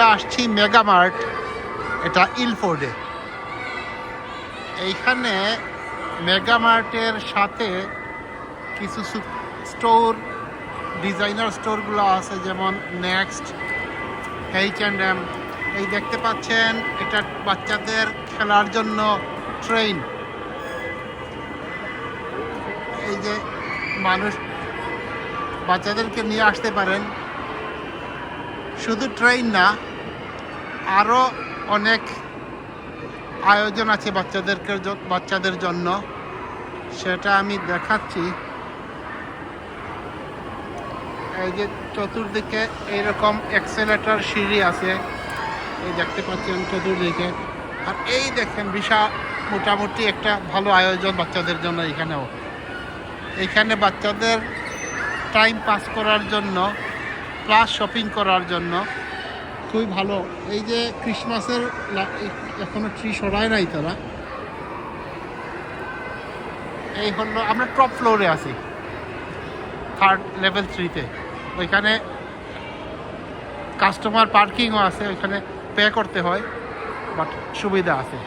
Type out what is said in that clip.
আমরা আসছি মেগামার্ট এটা ইলফোর্ডে এইখানে মেগামার্টের সাথে কিছু স্টোর ডিজাইনার স্টোরগুলো আছে, যেমন নেক্সট এইচ অ্যান্ড এম এই দেখতে পাচ্ছেন, এটা বাচ্চাদের খেলার জন্য ট্রেন এই যে মানুষ বাচ্চাদেরকে নিয়ে আসতে পারেন। শুধু ট্রেন না আরও অনেক আয়োজন আছে বাচ্চাদেরকে বাচ্চাদের জন্য। সেটা আমি দেখাচ্ছি। এই যে চতুর্দিকে এইরকম এক্সেলেটার সিঁড়ি আছে। এই দেখতে পাচ্ছেন চতুর্দিকে। আর এই দেখেন বিশাল, মোটামুটি একটা ভালো আয়োজন বাচ্চাদের জন্য এখানেও। এখানে বাচ্চাদের টাইম পাস করার জন্য প্লাস শপিং করার জন্য খুবই ভালো। এই যে ক্রিসমাসের এখনও ট্রি সরায় নাই তারা। এই হলো, আমরা টপ ফ্লোরে আছি। থার্ড লেভেল থ্রিতে ওইখানে কাস্টমার পার্কিংও আছে, ওইখানে পে করতে হয় বাট সুবিধা আছে।